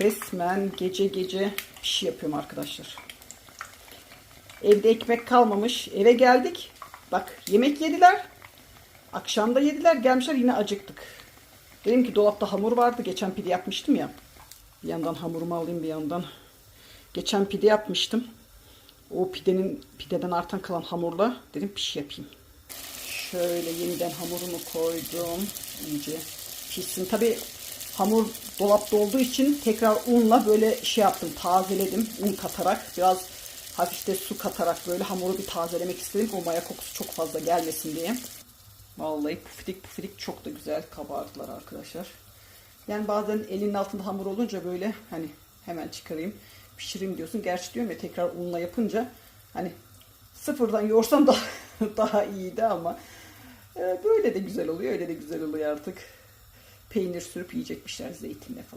Resmen gece gece bir şey yapıyorum arkadaşlar. Evde ekmek kalmamış. Eve geldik. Bak yemek yediler. Akşam da yediler. Gelmişler yine acıktık. Dedim ki dolapta hamur vardı. Geçen pide yapmıştım ya. Bir yandan hamurumu alayım bir yandan. Geçen pide yapmıştım. O pidenin pideden artan kalan hamurla dedim bir şey yapayım. Şöyle yeniden hamurumu koydum. iyice pişsin. Tabi hamur dolapta olduğu için tekrar unla böyle şey yaptım. Tazeledim. Un katarak biraz hafif de su katarak böyle hamuru bir tazelemek istedim. O maya kokusu çok fazla gelmesin diye. Vallahi pufidik pufidik çok da güzel kabardılar arkadaşlar. Yani bazen elinin altında hamur olunca böyle hani hemen çıkarayım pişireyim diyorsun. Gerçi diyorum ya tekrar unla yapınca hani sıfırdan yoğursam daha, daha iyiydi ama e, böyle de güzel oluyor öyle de güzel oluyor artık. Peynir sürüp yiyecekmişler zeytinle falan.